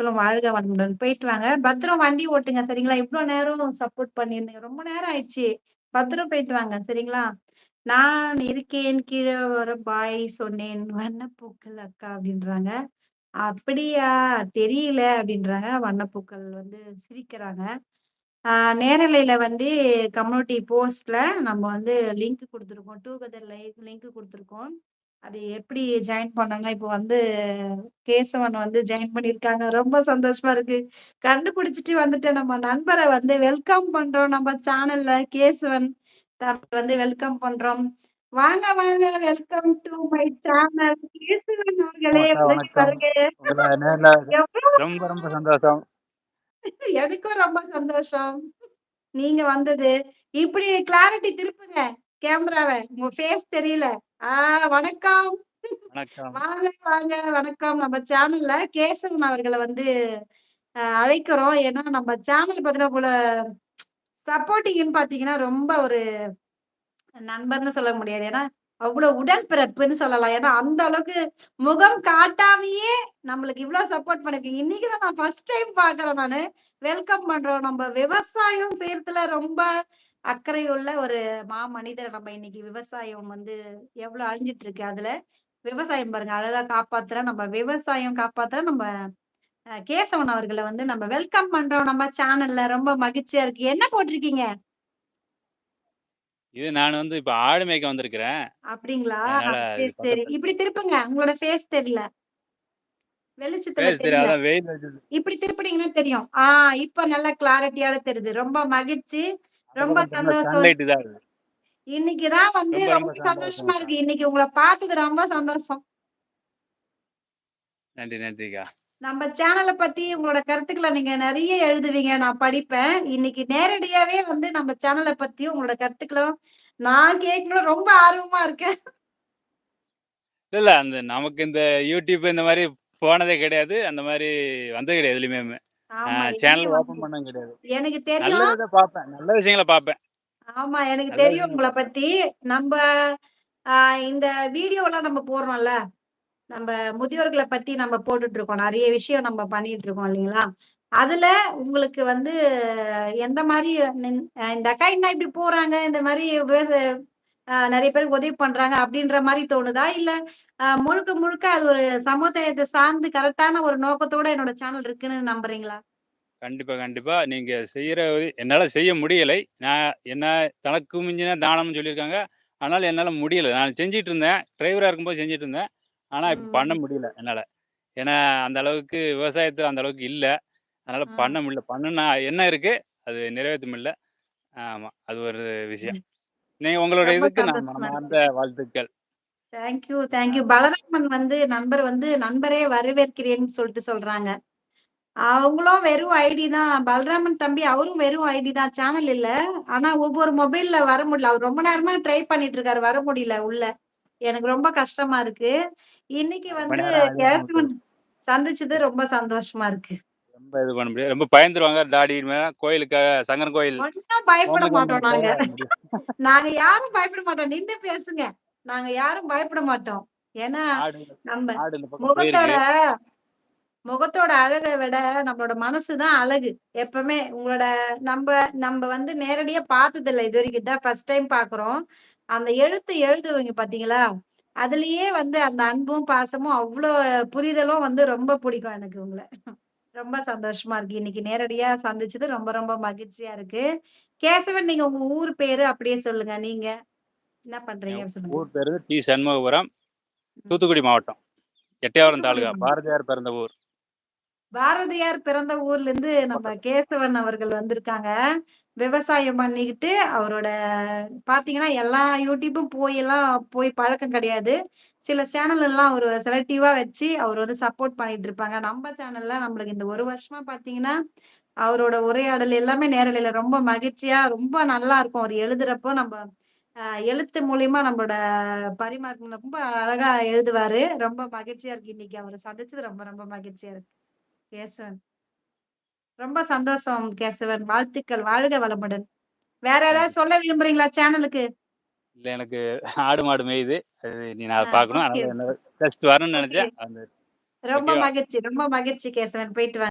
மக்களும் வாழ்க வளமுடன். போயிட்டு வாங்க. பத்திரம் வண்டி ஓட்டுங்க சரிங்களா? இவ்வளவு நேரம் சப்போர்ட் பண்ணியிருந்தீங்க. ரொம்ப நேரம் ஆயிடுச்சு. பத்திரம் போயிட்டு வாங்க சரிங்களா? நான் இருக்கேன் கீழே வர பாய் சொன்னேன். வண்ணப்பூக்கள் அக்கா அப்படின்றாங்க அப்படியா தெரியல அப்படின்றாங்க வண்ணப்பூக்கள் வந்து சிரிக்கிறாங்க. நேரலையில வந்து கம்யூனிட்டி போஸ்ட்ல நம்ம வந்து லிங்க் குடுத்துருக்கோம். டூகெதர் லைவ் லிங்க் கொடுத்துருக்கோம் அது எப்படி ஜாயின் பண்ணணும்னா, இப்போ வந்து கேசவன் வந்து ஜாயின் பண்ணியிருக்காங்க. ரொம்ப சந்தோஷமா இருக்கு. கண்டுபிடிச்சுட்டு வந்துட்டேன். நம்ம நண்பர வந்து வெல்கம் பண்றோம் நம்ம சேனல்ல. கேசவன் வந்து வெல்கம் பண்றோம். வாங்க, வாங்க. Welcome to my channel. Kesavan அவர்களே அக்கா வருக வணக்கம். வருக. உங்கள நேர்ல எவ்ளோ ரொம்ப ரொம்ப சந்தோஷம். எனக்கும் ரொம்ப சந்தோஷம். நீங்க வந்தது. இப்படி கிளாரிட்டி திருப்புங்க கேமராவ. உங்க ஃபேஸ் தெரியல. ஆ வணக்கம். வாங்க, வாங்க. வணக்கம். நம்ம சேனல்ல கேசவன் அவர்கள வந்து அழைக்கிறோம். ஏன்னா நம்ம சேனல் பார்த்தீங்கன்னா போல சப்போர்ட்டிங்ன்னு பார்த்தீங்கன்னா, ரொம்ப ஒரு நண்பர்ன்னு சொல்ல முடியாது. ஏன்னா, அவ்ளோ உடன்பிறப்புன்னு சொல்லலாம். ஏன்னா, அந்த அளவுக்கு முகம் காட்டாமயே நம்மளுக்கு இவ்ளோ சப்போர்ட் பண்ணிருக்கீங்க. இன்னைக்கு தான் நான் ஃபர்ஸ்ட் டைம் பார்க்குறேன் நானு. வெல்கம் பண்றோம். நம்ம விவசாயம் செய்றதுல ரொம்ப அக்கறை உள்ள ஒரு மாமனிதர் நம்ம இன்னைக்கு விவசாயம் வந்து எவ்ளோ அழிஞ்சிட்டு இருக்கு. அதுல விவசாயம் பாருங்க அழகா காப்பாத்துற நம்ம விவசாயம் காப்பாத்துற நம்ம கேசவன் அவர்கள வந்து நம்ம வெல்கம் பண்றோம் நம்ம சேனல்ல. ரொம்ப மகிழ்ச்சியா இருக்கு. என்ன போட்டிருக்கீங்க? இது நான் வந்து இப்ப ஆடு மேய்க்க வந்திருக்கிறேன். அப்படிங்களா? சரி, இப்படி திருப்புங்க. உங்களோட ஃபேஸ் தெரியல. வெளிச்சத்துல. தெரியல. இப்படி திருப்புனீங்கன்னா தெரியும். ஆ இப்ப நல்லா கிளாரிட்டியோட தெரியுது. ரொம்ப மகிழ்ச்சி. ரொம்ப சந்தோஷம். சன்லைட் இதா இருக்கு. இன்னைக்கு தான் வந்து ரொம்ப சந்தோஷம். இருக்கு. இன்னைக்கு உங்கள பார்த்தது ரொம்ப சந்தோஷம். நன்றி நன்றிக்கா. நம்ம சேனல பத்தி உங்களோட கருத்துக்கள நீங்க நெறைய எழுதுவீங்க. நான் படிப்பேன். இன்னைக்கு நேரடியாவே வந்து நம்ம சேனல பத்தியும் உங்களோட கருத்துக்களும் நான் கேட்கணும்னு ரொம்ப ஆர்வமா இருக்கேன். இல்ல. அந்த நமக்கு இந்த YouTube இந்த மாரி போனதே கிடையாது. அந்த மாரி வந்தது கிடையாது எதுலயுமே. சேனல் வந்து பண்ணதும் கிடையாது. எனக்கு தெரியும். தான் பார்ப்பேன். நல்ல விஷயங்கள பார்ப்பேன். ஆமா. எனக்கு நல்ல தெரியும் உங்கள. பத்தி. நம்ப அ இந்த வீடியோலாம் நம்ம போடுறோம்ல. நம்ப முதியோர்கள பத்தி நம்ம போட்டுட்டு இருக்கோம். நெறைய விஷயம் நம்ம பண்ணிட்டு இருக்கோம் இல்லைங்களா? அதுல உங்களுக்கு வந்து எந்த அ இந்த அக்கா என்ன இப்படி போறாங்க? இந்த அ நெறைய பேருக்கு உதவி பண்றாங்க அப்படின்ற மாரி தோணுதா? இல்ல முழுக்க முழுக்க அது ஒரு சமுதாயத்த சார்ந்து கரெக்ட்டான ஒரு நோக்கத்தோட என்னோட சேனல் இருக்குன்னு நம்புறீங்களா? கண்டிப்பா, கண்டிப்பா. நீங்க செய்யற என்னால செய்ய முடியலை. நான் என்ன தனக்கு மிஞ்சின தானம்னு சொல்லியிருக்காங்க. ஆனாலும் என்னால முடியல. நான் செஞ்சுட்டு இருந்தேன். டிரைவரா இருக்கும்போது செஞ்சுட்டு இருந்தேன். ஆனா, இப்ப பண்ண. முடியல என்னால. ஏன்னா, அந்த அளவுக்கு விவசாயத்துல அந்த அளவுக்கு இல்ல. அதனால பண்ண. முடியல. பண்ணணும்னு எண்ணம் இருக்கு. அது நிறைவேத்த முடியல. ஆமா. அது ஒரு விஷயம். நீங்க உங்களோட இதுக்கு இருக்கு. மனமார்ந்த வாழ்த்துக்கள். Thank you, thank you. ஆமா. பலராமன் வந்து நண்பர் வந்து நண்பரே வரவேற்கிறேன்னு சொல்லிட்டு சொல்றாங்க. அவங்களும் வெறும் ஐடி தான். பலராமன் தம்பி அவரும் வெறும் ஐடி தான். சேனல் இல்ல. ஆனா ஒவ்வொரு மொபைல்ல வர முடியல. அவர் ரொம்ப நேரமா ட்ரை பண்ணிட்டு இருக்காரு. வர முடியல உள்ள. எனக்கு ரொம்ப கஷ்டமா இருக்கு. இன்னைக்கு வந்து சந்திச்சது ரொம்ப சந்தோஷமா இருக்கு. இது பண்ண முடியாது. ரொம்ப பயந்துருவாங்க. தாடி மேல கோயிலுக்கு சங்கரன் கோயில் பயப்பட மாட்டோம் நாங்க. நாங்க யாரும் பயப்பட மாட்டோம். நின்னு பேசுங்க. நாங்க யாரும் பயப்பட மாட்டோம். ஏன்னா, நம்ம முகத்தோட. முகத்தோட அழக விட நம்மளோட மனசு தான் அழகு. எப்பவுமே உங்களோட நம்ப நம்ப வந்து நேரடியா பார்த்ததில்ல இதுவரைக்கும். இதான் ஃபர்ஸ்ட் டைம் பார்க்குறோம். அந்த எழுத்து எழுதுவீங்க பார்த்தீங்களா? அதிலேயே வந்து அந்த அன்பும், பாசமும் அவ்ளோ புரிதலும் வந்து ரொம்ப பிடிக்கும் எனக்கு உங்கள. ரொம்ப சந்தோஷமா இருக்கு. இன்னைக்கு நேரடியா சந்திச்சது ரொம்ப ரொம்ப மகிழ்ச்சியா இருக்கு. கேசவன் நீங்க உங்க ஊர் பேரு அப்படியே சொல்லுங்க. நீங்க என்ன சொல்லுங்க. ஊர் பேரு டி. சண்முகபுரம். தூத்துக்குடி மாவட்டம். தூத்துக்குடி தாலுகா. பாரதியார் பிறந்த ஊர். பாரதியார் பிறந்த ஊர்லேருந்து நம்ம பக்கத்துல. கேசவன் அவர்கள் வந்திருக்காங்க. விவசாயம் பண்ணிக்கிட்டு அவரோட பார்த்தீங்கன்னா, எல்லா யூடியூப்பும் போயெல்லாம் போய் பழக்கம் கிடையாது. சில சேனல் எல்லாம் அவரு செலக்டிவா வச்சு அவர் வந்து சப்போர்ட் பண்ணிட்டு இருப்பாங்க. நம்ம சேனல்ல நம்மளுக்கு இந்த ஒரு வருஷமா பாத்தீங்கன்னா அவரோட உரையாடல் எல்லாமே நேரலையில ரொம்ப மகிழ்ச்சியா, ரொம்ப நல்லா இருக்கும். அவர் எழுதுறப்போ நம்ம எழுத்து மூலியமா நம்மளோட பரிமாற்றம் ரொம்ப அழகா எழுதுவாரு. ரொம்ப மகிழ்ச்சியா இருக்கு. இன்னைக்கு அவரை சந்திச்சது ரொம்ப ரொம்ப மகிழ்ச்சியா இருக்கு. கேசவன். ரொம்ப சந்தோஷம் கேசவன். வாழ்த்துக்கள். வாழ்க வளமுடன். வேற. ஏதாவது சொல்ல விரும்புறீங்களா சேனலுக்கு? இல்ல எனக்கு ஆடு, மாடு மேயுது. அது இனி நான் பார்க்கணும். ஜஸ்ட் வரணும்னு. நெனச்சேன். ரொம்ப? மகிழ்ச்சி, ரொம்ப மகிழ்ச்சி கேசவன். போயிட்டு வாங்க.